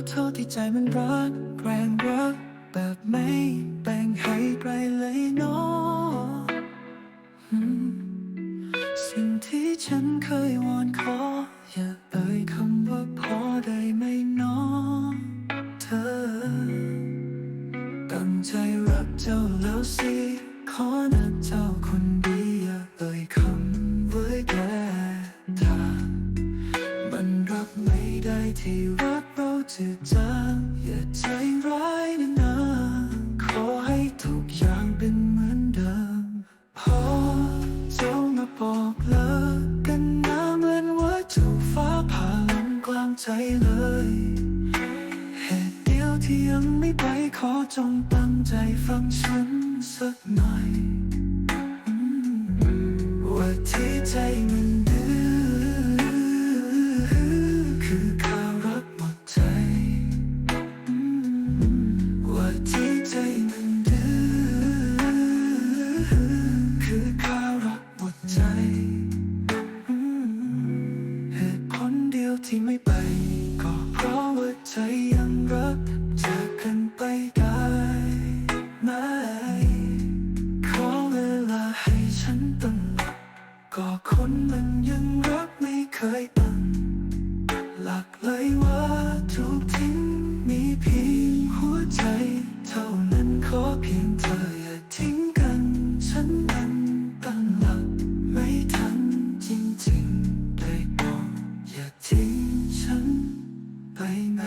อโทษที่ใจมันรักแรงรักแบบไม่แบ่งให้ใครเลยเนาะอืมสิ่งที่ฉันเคยวอนขอ อย่าเอ่ยคำว่าพอได้ไหมเนาะเธอ ตั้งใจรักเจ้าแล้วสิ ขอนะเจ้าคนดีอย่าเอ่ยคำไว้แก่ทามันรับไม่ได้ที่รัก เราจะจางอย่าใจร้ายนะนะขอให้ทุกอย่างเป็นเหมือนเดิมพอเจ้ามาบอกเลิกกันนะเหมือนว่าถูกฟ้าผ่าลงกลางใจเลยเหตุเดียวที่ยังไม่ไปขอจงตั้งใจฟังฉันสักหน่อยว่าที่ใจมัน ที่ไม่ไป ก็เพราะว่าใจยังรักเธอกันไปได้ไหมขอเวลาให้ฉันตั้งก็คนมันยังรักไม่เคยตั้งหลักเลยว่าถูกทิ้ง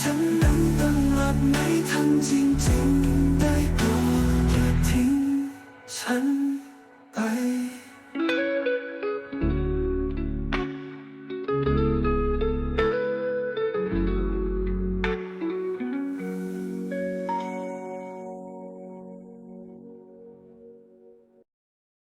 ฉันนั้นตลอดไม่ทันจริงๆ ได้โปรดอย่าทิ้งฉัน